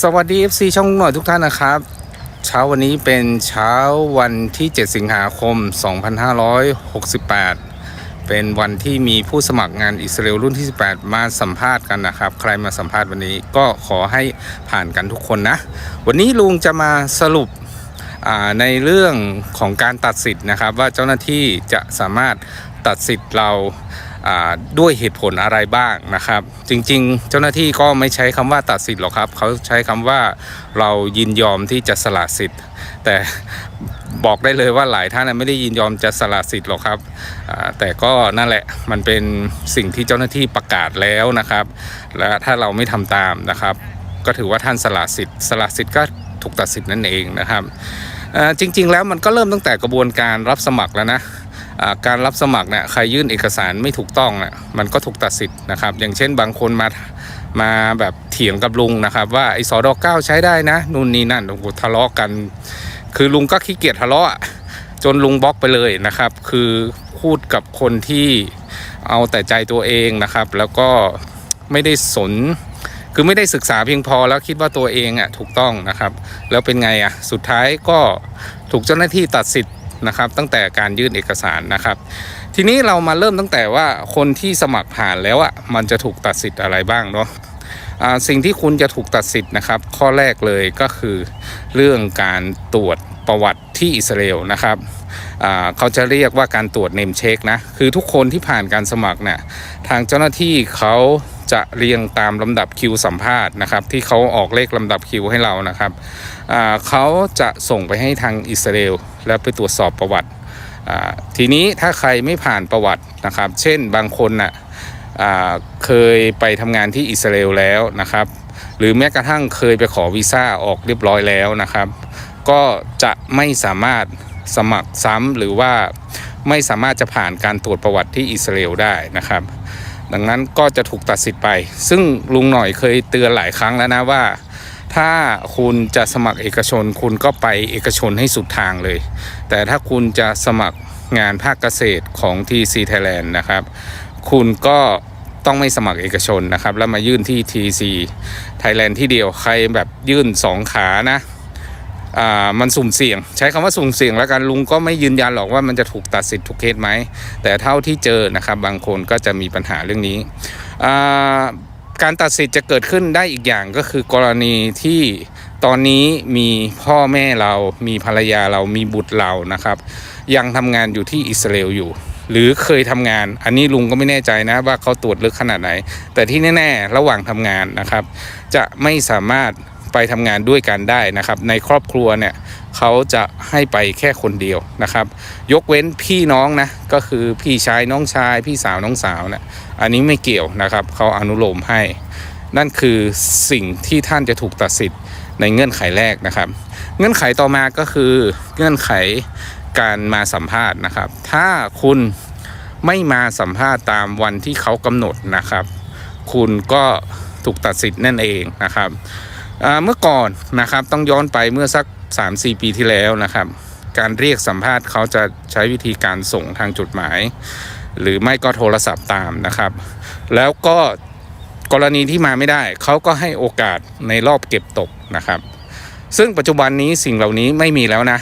สวัสดี FC ช่องหน่อยทุกท่านนะครับ เช้าวันนี้เป็นเช้าวันที่ 7 สิงหาคม 2568 เป็นวันที่มีผู้สมัครงานอิสราเอลรุ่นที่ 18 มาสัมภาษณ์กันนะครับ ใครมาสัมภาษณ์วันนี้ก็ขอให้ผ่านกันทุกคนนะ วันนี้ลุงจะมาสรุปในเรื่องของการตัดสิทธิ์นะครับ ว่าเจ้าหน้าที่จะสามารถตัดสิทธิ์เราด้วยเหตุผลอะไรบ้างนะครับ จริงๆ เจ้าหน้าที่ก็ไม่ใช้คำว่าตัดสิทธิ์หรอกครับ เขาใช้คำว่าเรายินยอมที่จะสละสิทธิ์ แต่บอกได้เลยว่าหลายท่านไม่ได้ยินยอมจะสละสิทธิ์หรอกครับ แต่ก็นั่นแหละมันเป็นสิ่งที่เจ้าหน้าที่ประกาศแล้วนะครับ และถ้าเราไม่ทำตามนะครับ ก็ถือว่าท่านสละสิทธิ์สละสิทธิ์ก็ถูกตัดสิทธิ์นั่นเองนะครับจริง ๆ แล้วมันก็เริ่มตั้งแต่กระบวนการรับสมัครแล้วนะ การรับสมัครเนี่ยใครยื่นเอกสารไม่ถูกต้องน่ะมันก็ถูกตัดสิทธิ์นะครับ อย่างเช่นบางคนมามาแบบเถียงกับลุงนะครับว่าไอ้สอดอเก้าใช้ได้นะนู่นนี่นั่นโอ้โหทะเลาะกัน คือลุงก็ขี้เกียจทะเลาะอะจนลุงบล็อกไปเลยนะครับ คือพูดกับคนที่เอาแต่ใจตัวเองนะครับ แล้วก็ไม่ได้สน คือไม่ได้ศึกษาเพียงพอแล้วคิดว่าตัวเองอะถูกต้องนะครับ แล้วเป็นไงอะสุดท้ายก็ถูกเจ้าหน้าที่ตัดสิทธิ์ นะครับตั้งแต่การยื่นเอกสารนะครับ ทีนี้เรามาเริ่มตั้งแต่ว่าคนที่สมัครผ่านแล้วอะมันจะถูกตัดสิทธิ์อะไรบ้างเนาะสิ่งที่คุณจะถูกตัดสิทธิ์นะครับ ข้อแรกเลยก็คือเรื่องการตรวจประวัติที่อิสราเอลนะครับเขาจะเรียกว่าการตรวจเนมเช็คนะคือทุกคนที่ผ่านการสมัครเนี่ยทางเจ้าหน้าที่เขาจะเรียงตามลำดับคิวสัมภาษณ์นะครับ ที่เขาออกเลขลำดับคิวให้เรานะครับเขาจะส่งไปให้ทางอิสราเอล แล้วไปตรวจสอบประวัติทีนี้ถ้าใครไม่ผ่านประวัตินะครับ เช่นบางคนน่ะอ่าเคยไปทำงานที่อิสราเอลแล้วนะครับ หรือแม้กระทั่งเคยไปขอวีซ่าออกเรียบร้อยแล้วนะครับ ก็จะไม่สามารถสมัครซ้ำหรือว่าไม่สามารถจะผ่านการตรวจประวัติที่อิสราเอลได้นะครับ ดังนั้นก็จะถูกตัดสิทธิ์ไป ซึ่งลุงหน่อยเคยเตือนหลายครั้งแล้วนะว่า ถ้าคุณจะสมัครเอกชน คุณก็ไปเอกชนให้สุดทางเลย แต่ถ้าคุณจะสมัครงานภาคเกษตรของ TC Thailand นะครับ คุณก็ต้องไม่สมัครเอกชนนะครับ แล้วมายื่นที่ TC Thailand ที่เดียวใครแบบยื่นสองขานะอ่ามันสุ่มเสี่ยง ใช้คำว่าสุ่มเสี่ยงแล้วกันลุงก็ไม่ยืนยันหรอกว่ามันจะถูกตัดสิทธิ์ทุกเคสไหมแต่เท่าที่เจอนะครับบางคนก็จะมีปัญหาเรื่องนี้อ่า การตัดสิทธิ์จะเกิดขึ้นได้อีกอย่างก็คือกรณีที่ตอนนี้มีพ่อแม่เรา มีภรรยาเรามีบุตรเรานะครับ ยังทำงานอยู่ที่อิสราเอลอยู่ หรือเคยทำงาน อันนี้ลุงก็ไม่แน่ใจนะว่าเขาตรวจลึกขนาดไหน แต่ที่แน่ ๆ ระหว่างทำงานนะครับ จะไม่สามารถ ไปทำงานด้วยกันได้นะครับ ในครอบครัวเนี่ยเขาจะให้ไปแค่คนเดียวนะครับ ยกเว้นพี่น้องนะก็คือพี่ชายน้องชาย พี่สาวน้องสาวเนะอันนี้ไม่เกี่ยวนะครับเขาอนุโลมให้ นั่นคือสิ่งที่ท่านจะถูกตัดสิทธิ์ในเงื่อนไขแรกนะครับ เงื่อนไขต่อมาก็คือเงื่อนไขการมาสัมภาษณ์นะครับ ถ้าคุณไม่มาสัมภาษณ์ตามวันที่เขากำหนดนะครับ คุณก็ถูกตัดสิทธิ์นั่นเองนะครับ เมื่อก่อนนะครับต้องย้อนไปเมื่อสัก 3-4 ปีที่แล้วนะครับ การเรียกสัมภาษณ์เขาจะใช้วิธีการส่งทางจดหมาย หรือไม่ก็โทรศัพท์ตามนะครับ แล้วก็กรณีที่มาไม่ได้ เขาก็ให้โอกาสในรอบเก็บตกนะครับ ซึ่งปัจจุบันนี้สิ่งเหล่านี้ไม่มีแล้วนะ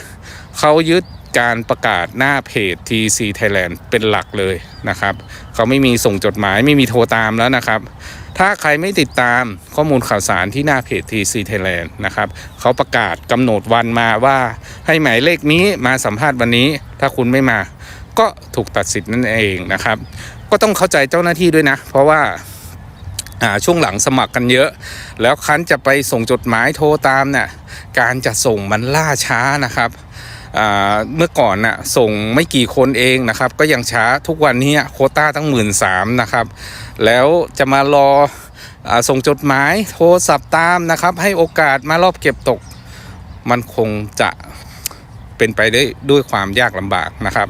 เขายึดการประกาศหน้าเพจ TC Thailand เป็นหลักเลยนะครับ เขาไม่มีส่งจดหมายไม่มีโทรตามแล้วนะครับ ถ้าใครไม่ติดตามข้อมูลข่าวสารที่หน้าเพจ TC Thailand นะครับเขาประกาศกำหนดวันมาว่าให้หมายเลขนี้มาสัมภาษณ์วันนี้ ถ้าคุณไม่มา ก็ถูกตัดสิทธิ์นั่นเองนะครับ ก็ต้องเข้าใจเจ้าหน้าที่ด้วยนะ เพราะว่าช่วงหลังสมัครกันเยอะ แล้วคันจะไปส่งจดหมายโทรตามเนี่ยการจะส่งมันล่าช้านะครับ เมื่อก่อนน่ะส่งไม่กี่คนเองนะครับ ก็ยังช้าทุกวันนี้โคต้าตั้งหมื่นสามนะครับ แล้วจะมารออส่งจดหมายโทรศัพท์ตามนะครับ ให้โอกาสมารอบเก็บตก มันคงจะเป็นไปได้ด้วยความยากลำบากนะครับ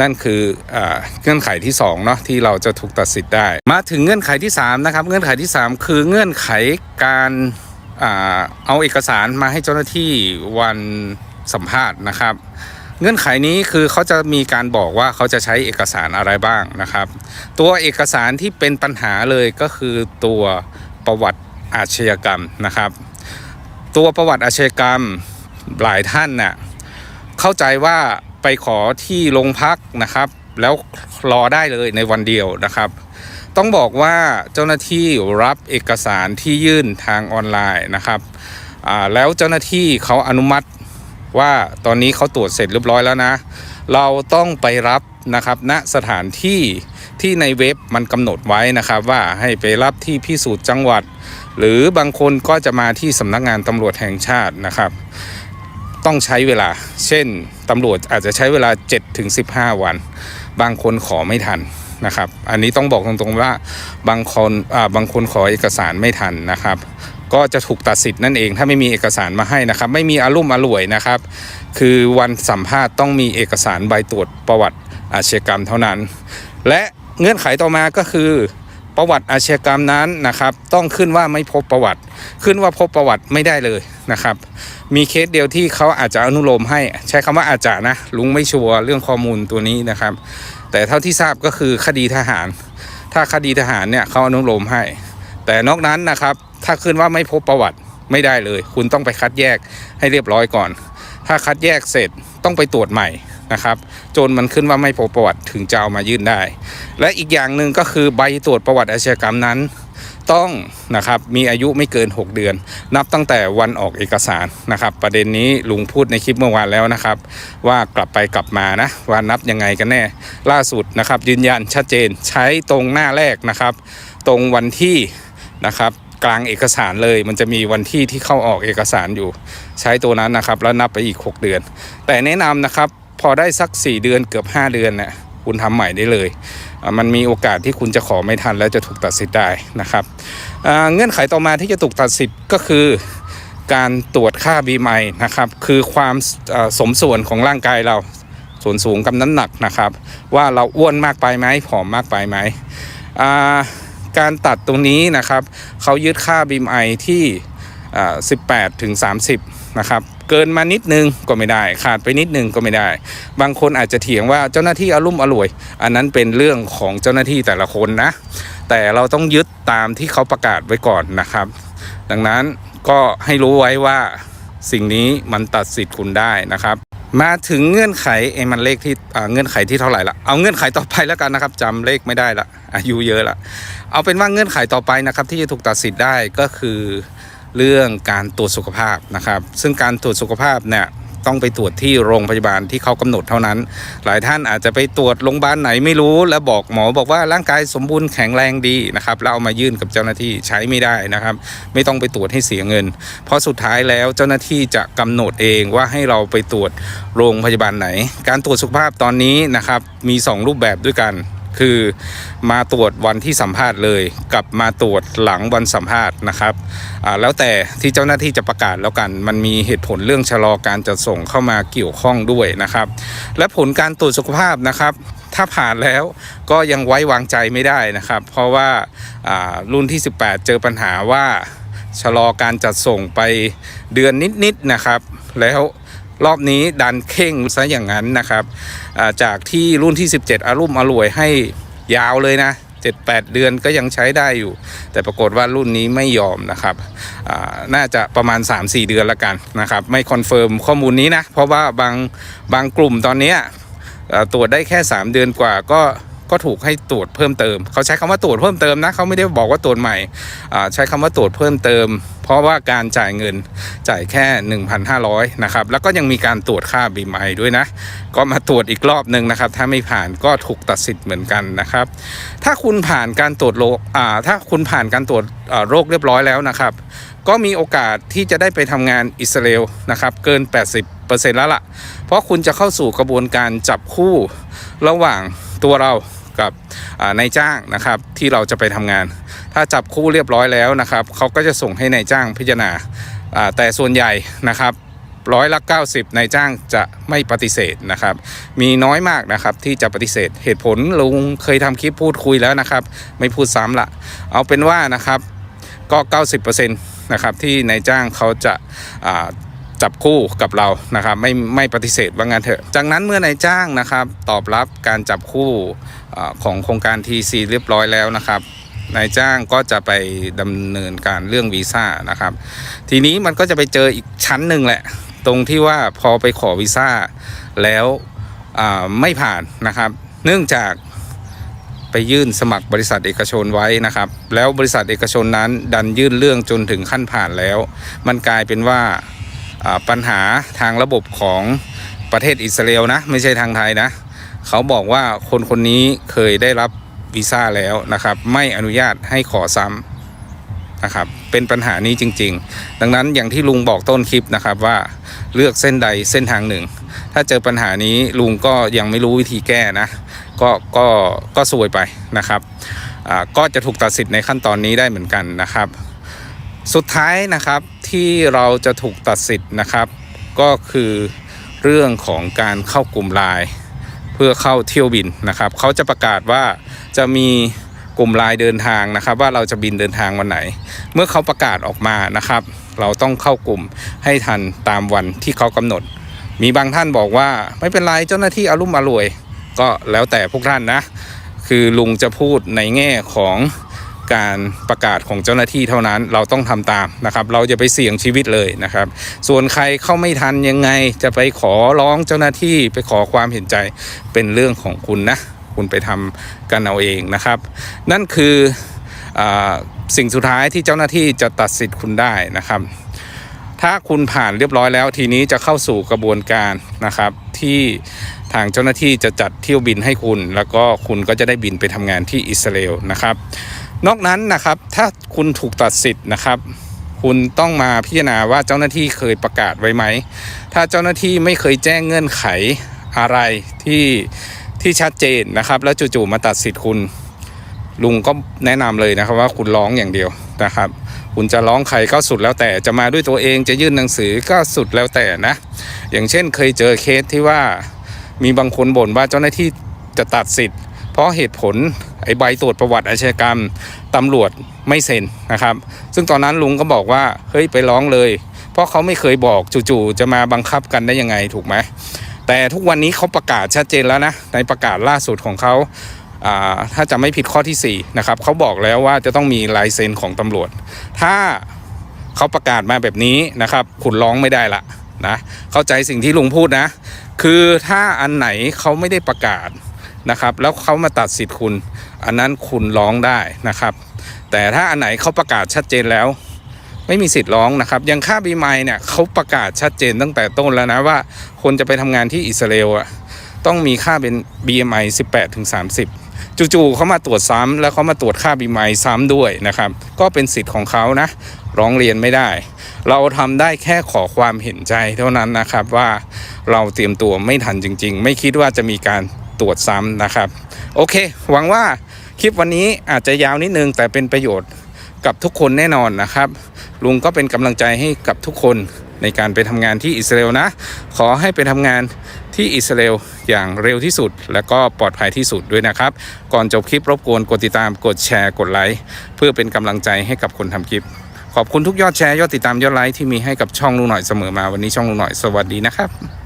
นั่นคืออเงื่อนไขที่2เนาะที่เราจะถูกตัดสิทธิ์ได้ มาถึงเงื่อนไขที่3นะครับเงื่อนไขที่ 3 คือเงื่อนไขการอาเอาเอกสารมาให้เจ้าหน้าที่วัน สัมภาษณ์นะครับ เงื่อนไขนี้คือเขาจะมีการบอกว่าเขาจะใช้เอกสารอะไรบ้างนะครับ ตัวเอกสารที่เป็นปัญหาเลยก็คือตัวประวัติอาชญากรรมนะครับ ตัวประวัติอาชญากรรมหลายท่านน่ะเข้าใจว่าไปขอที่โรงพักนะครับ แล้วรอได้เลยในวันเดียวนะครับ ต้องบอกว่าเจ้าหน้าที่รับเอกสารที่ยื่นทางออนไลน์นะครับแล้วเจ้าหน้าที่เขาอนุมัติ ว่าตอนนี้เขาตรวจเสร็จเรียบร้อยแล้วนะ เราต้องไปรับนะครับณสถานที่ที่ในเว็บมันกำหนดไว้นะครับว่าให้ไปรับที่พิสูจน์จังหวัด หรือบางคนก็จะมาที่สำนักงานตำรวจแห่งชาตินะครับ ต้องใช้เวลา เช่นตำรวจอาจจะใช้เวลา 7-15 วัน บางคนขอไม่ทันนะครับ อันนี้ต้องบอกตรงๆว่าบางคนอ่าบางคนขอเอกสารไม่ทันนะครับ ก็จะถูกตัดสิทธิ์นั่นเอง ถ้าไม่มีเอกสารมาให้นะครับ ไม่มีอารุ่มอร่วยนะครับ คือวันสัมภาษณ์ต้องมีเอกสารใบตรวจประวัติอาชญากรรมเท่านั้น และเงื่อนไขต่อมาก็คือประวัติอาชญากรรมนั้นนะครับ ต้องขึ้นว่าไม่พบประวัติ ขึ้นว่าพบประวัติไม่ได้เลยนะครับ มีเคสเดียวที่เขาอาจจะอนุโลมให้ใช้คำว่าอาจจะนะ ลุงไม่ชัวร์เรื่องข้อมูลตัวนี้นะครับ แต่เท่าที่ทราบก็คือคดีทหาร ถ้าคดีทหารเนี่ยเขาอนุโลมให้ แต่นอกนั้นนะครับ ถ้าขึ้นว่าไม่พบประวัติไม่ได้เลย คุณต้องไปคัดแยกให้เรียบร้อยก่อน ถ้าคัดแยกเสร็จต้องไปตรวจใหม่นะครับ จนมันขึ้นว่าไม่พบประวัติถึงจะเอามายื่นได้ และอีกอย่างหนึ่งก็คือใบตรวจประวัติอาชญากรรมนั้น ต้องนะครับมีอายุไม่เกิน 6 เดือน นับตั้งแต่วันออกเอกสารนะครับ ประเด็นนี้ลุงพูดในคลิปเมื่อวานแล้วนะครับ ว่ากลับไปกลับมานะว่านับยังไงกันแน่ล่าสุดนะครับ ยืนยันชัดเจนใช้ตรงหน้าแรกนะครับ ตรงวันที่นะครับ กลางเอกสารเลย มันจะมีวันที่ที่เข้าออกเอกสารอยู่ ใช้ตัวนั้นนะครับ แล้วนับไปอีก 6 เดือน แต่แนะนำนะครับ พอได้สัก 4 เดือนเกือบ 5 เดือนเนี่ยคุณทำใหม่ได้เลย มันมีโอกาสที่คุณจะขอไม่ทันแล้วจะถูกตัดสิทธิ์ได้นะครับ เงื่อนไขต่อมาที่จะถูกตัดสิทธิ์ก็คือการตรวจค่าบีไมนะครับ คือความสมส่วนของร่างกายเราส่วนสูงกับน้ำหนักนะครับ ว่าเราอ้วนมากไปไหมผอมมากไปไหมอ่า การตัดตรงนี้นะครับเขายึดค่าบีมไอที่ 18ถึง30 นะครับเกินมานิดนึงก็ไม่ได้ ขาดไปนิดนึงก็ไม่ได้ บางคนอาจจะเถียงว่าเจ้าหน้าที่อารุ่มอร่วย อันนั้นเป็นเรื่องของเจ้าหน้าที่แต่ละคนนะ แต่เราต้องยึดตามที่เขาประกาศไว้ก่อนนะครับ ดังนั้นก็ให้รู้ไว้ว่าสิ่งนี้มันตัดสิทธิ์คุณได้นะครับ มาถึงเงื่อนไขเอ้มันเลขที่เงื่อนไขที่เท่าไหร่ละเอาเงื่อนไขต่อไปแล้วกันนะครับจำเลขไม่ได้ละอายุเยอะละเอาเป็นว่าเงื่อนไขต่อไปนะครับ ที่จะถูกตัดสิทธิ์ได้ก็คือเรื่องการตรวจสุขภาพนะครับ ซึ่งการตรวจสุขภาพเนี่ย ต้องไปตรวจที่โรงพยาบาลที่เขากำหนดเท่านั้น หลายท่านอาจจะไปตรวจโรงพยาบาลไหนไม่รู้ แล้วบอกหมอบอกว่าร่างกายสมบูรณ์แข็งแรงดีนะครับแล้วเอามายื่นกับเจ้าหน้าที่ใช้ไม่ได้นะครับ ไม่ต้องไปตรวจให้เสียเงิน เพราะสุดท้ายแล้วเจ้าหน้าที่จะกำหนดเองว่าให้เราไปตรวจโรงพยาบาลไหน การตรวจสุขภาพตอนนี้นะครับมี 2 รูปแบบด้วยกัน คือมาตรวจวันที่สัมภาษณ์เลยกับมาตรวจหลังวันสัมภาษณ์นะครับแล้วแต่ที่เจ้าหน้าที่จะประกาศแล้วกัน มันมีเหตุผลเรื่องชะลอการจัดส่งเข้ามาเกี่ยวข้องด้วยนะครับ และผลการตรวจสุขภาพนะครับ ถ้าผ่านแล้วก็ยังไว้วางใจไม่ได้นะครับ เพราะว่าอ่ารุ่นที่ 18 เจอปัญหาว่าชะลอการจัดส่งไปเดือนนิดๆนะครับ แล้ว รอบนี้ดันเข่งซะอย่างนั้นนะครับจากที่รุ่นที่ 17 อารุ่มอร่วยให้ยาวเลยนะ7-8 เดือนก็ยังใช้ได้อยู่ แต่ปรากฏว่ารุ่นนี้ไม่ยอมนะครับน่าจะประมาณ 3-4 เดือนละกันนะครับไม่คอนเฟิร์มข้อมูลนี้นะ เพราะว่าบางบางกลุ่มตอนเนี้ยตรวจได้แค่ 3 เดือนกว่าก็ ก็ถูกให้ตรวจเพิ่มเติม เขาใช้คำว่าตรวจเพิ่มเติมนะเขาไม่ได้บอกว่าตรวจใหม่ใช้คำว่าตรวจเพิ่มเติม เพราะว่าการจ่ายเงินจ่ายแค่ 1,500นะครับแล้วก็ยังมีการตรวจค่าบีมไอด้วยนะ ก็มาตรวจอีกรอบหนึ่งนะครับ ถ้าไม่ผ่านก็ถูกตัดสิทธิ์เหมือนกันนะครับ ถ้าคุณผ่านการตรวจโรคถ้าคุณผ่านการตรวจโรคเรียบร้อยแล้วนะครับก็มีโอกาสที่จะได้ไปทำงานอิสราเอลนะครับเกิน 80%แล้วล่ะ เพราะคุณจะเข้าสู่กระบวนการจับคู่ระหว่างตัวเรา กับนายจ้างนะครับที่เราจะไปทำงาน ถ้าจับคู่เรียบร้อยแล้วนะครับเขาก็จะส่งให้นายจ้างพิจารณาแต่ส่วนใหญ่นะครับร้อยละ 90นายจ้างจะไม่ปฏิเสธนะครับ มีน้อยมากนะครับที่จะปฏิเสธเหตุผลลุงเคยทำคลิปพูดคุยแล้วนะครับ ไม่พูดซ้ำละเอาเป็นว่านะครับก็ 90%นะครับที่นายจ้างเขาจะ จับคู่กับเรานะครับไม่ไม่ปฏิเสธว่างั้นเถอะ จากนั้นเมื่อนายจ้างนะครับตอบรับการจับคู่ของโครงการ TC เรียบร้อยแล้วนะครับนายจ้างก็จะไปดำเนินการเรื่องวีซ่านะครับ ทีนี้มันก็จะไปเจออีกชั้นหนึ่งแหละ ตรงที่ว่าพอไปขอวีซ่าแล้วไม่ผ่านนะครับ เนื่องจากไปยื่นสมัครบริษัทเอกชนไว้นะครับ แล้วบริษัทเอกชนนั้นดันยื่นเรื่องจนถึงขั้นผ่านแล้ว มันกลายเป็นว่า ปัญหาทางระบบของประเทศอิสราเอลนะ ไม่ใช่ทางไทยนะ เขาบอกว่าคนคนนี้เคยได้รับวีซ่าแล้วนะครับ ไม่อนุญาตให้ขอซ้ำนะครับ เป็นปัญหานี้จริง ๆ ดังนั้นอย่างที่ลุงบอกต้นคลิปนะครับว่าเลือกเส้นใดเส้นทางหนึ่ง ถ้าเจอปัญหานี้ลุงก็ยังไม่รู้วิธีแก้นะ ก็ก็ก็ซวยไปนะครับก็จะถูกตัดสิทธิ์ในขั้นตอนนี้ได้เหมือนกันนะครับ สุดท้ายนะครับที่เราจะถูกตัดสิทธิ์นะครับ ก็คือเรื่องของการเข้ากลุ่มไลน์เพื่อเข้าเที่ยวบินนะครับเขาจะประกาศว่าจะมีกลุ่มไลน์เดินทางนะครับ ว่าเราจะบินเดินทางวันไหน เมื่อเขาประกาศออกมานะครับ เราต้องเข้ากลุ่มให้ทันตามวันที่เขากำหนด มีบางท่านบอกว่าไม่เป็นไรเจ้าหน้าที่อารุ่มอรวย ก็แล้วแต่พวกท่านนะ คือลุงจะพูดในแง่ของ การประกาศของเจ้าหน้าที่เท่านั้นเราต้องทำตามนะครับ เราจะไปเสี่ยงชีวิตเลยนะครับ ส่วนใครเข้าไม่ทันยังไงจะไปขอร้องเจ้าหน้าที่ไปขอความเห็นใจเป็นเรื่องของคุณนะ คุณไปทำกันเอาเองนะครับ นั่นคืออสิ่งสุดท้ายที่เจ้าหน้าที่จะตัดสิทธิ์คุณได้นะครับถ้าคุณผ่านเรียบร้อยแล้วทีนี้จะเข้าสู่กระบวนการนะครับ ที่ทางเจ้าหน้าที่จะจัดเที่ยวบินให้คุณ แล้วก็คุณก็จะได้บินไปทำงานที่อิสราเอลนะครับ นอกนั้นนะครับถ้าคุณถูกตัดสิทธิ์นะครับ คุณต้องมาพิจารณาว่าเจ้าหน้าที่เคยประกาศไว้ไหม ถ้าเจ้าหน้าที่ไม่เคยแจ้งเงื่อนไขอะไรที่ที่ชัดเจนนะครับ แล้วจู่ๆมาตัดสิทธิ์คุณลุงก็แนะนำเลยนะครับว่าคุณร้องอย่างเดียวนะครับ คุณจะร้องใครก็สุดแล้วแต่จะมาด้วยตัวเองจะยื่นหนังสือก็สุดแล้วแต่นะ อย่างเช่นเคยเจอเคสที่ว่ามีบางคนบ่นว่าเจ้าหน้าที่จะตัดสิทธิ์ ราะเหตุผลไอ้ใบตรวจประวัติอาชญากรรมตำรวจไม่เซ็นนะครับ ซึ่งตอนนั้นลุงก็บอกว่าเฮ้ยไปร้องเลย เพราะเขาไม่เคยบอกจู่ๆจะมาบังคับกันได้ยังไงถูกไหมแต่ทุกวันนี้เขาประกาศชัดเจนแล้วนะในประกาศล่าสุดของเขาถ้าจะไม่ผิดข้อที่4นะครับเขาบอกแล้วว่าจะต้องมีลายเซ็นของตำรวจ ถ้าเขาประกาศมาแบบนี้นะครับคุณร้องไม่ได้ละนะเข้าใจสิ่งที่ลุงพูดนะ คือถ้าอันไหนเขาไม่ได้ประกาศ นะครับ แล้วเขามาตัดสิทธิ์คุณ อันนั้นคุณร้องได้นะครับ แต่ถ้าอันไหนเขาประกาศชัดเจนแล้ว ไม่มีสิทธิ์ร้องนะครับย่างค่าบีไมเนี่ยเขาประกาศชัดเจนตั้งแต่ต้นแล้วนะว่าคนจะไปทำงานที่อิสราเอลอะต้องมีค่าเป็น BMI 18ถึง30 จู่ๆเขามาตรวจซ้ำแล้วเขามาตรวจค่าบีไมซ้ำด้วยนะครับ ก็เป็นสิทธิ์ของเขานะ ร้องเรียนไม่ได้ เราทำได้แค่ขอความเห็นใจเท่านั้นนะครับว่าเราเตรียมตัวไม่ทันจริง ๆ ไม่คิดว่าจะมีการ ตรวจซ้ำนะครับ โอเค หวังว่าคลิปวันนี้อาจจะยาวนิดนึง แต่เป็นประโยชน์กับทุกคนแน่นอนนะครับ ลุงก็เป็นกำลังใจให้กับทุกคนในการไปทำงานที่อิสราเอลนะ ขอให้ไปทำงานที่อิสราเอลอย่างเร็วที่สุด และก็ปลอดภัยที่สุดด้วยนะครับ ก่อนจบคลิปรบกวนกดติดตามกดแชร์กดไลค์เพื่อเป็นกำลังใจให้กับคนทำคลิป ขอบคุณทุกยอดแชร์ยอดติดตามยอดไลค์ที่มีให้กับช่องลุงหน่อยเสมอมาวันนี้ช่องลุงหน่อยสวัสดีนะครับ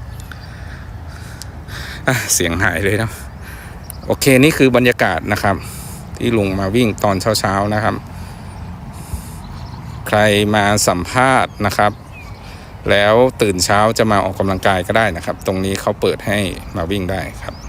เสียงหายเลยนะโอเคนี่คือบรรยากาศนะครับ ที่ลุงมาวิ่งตอนเช้าๆนะครับ ใครมาสัมภาษณ์นะครับ แล้วตื่นเช้าจะมาออกกำลังกายก็ได้นะครับ ตรงนี้เขาเปิดให้มาวิ่งได้ครับ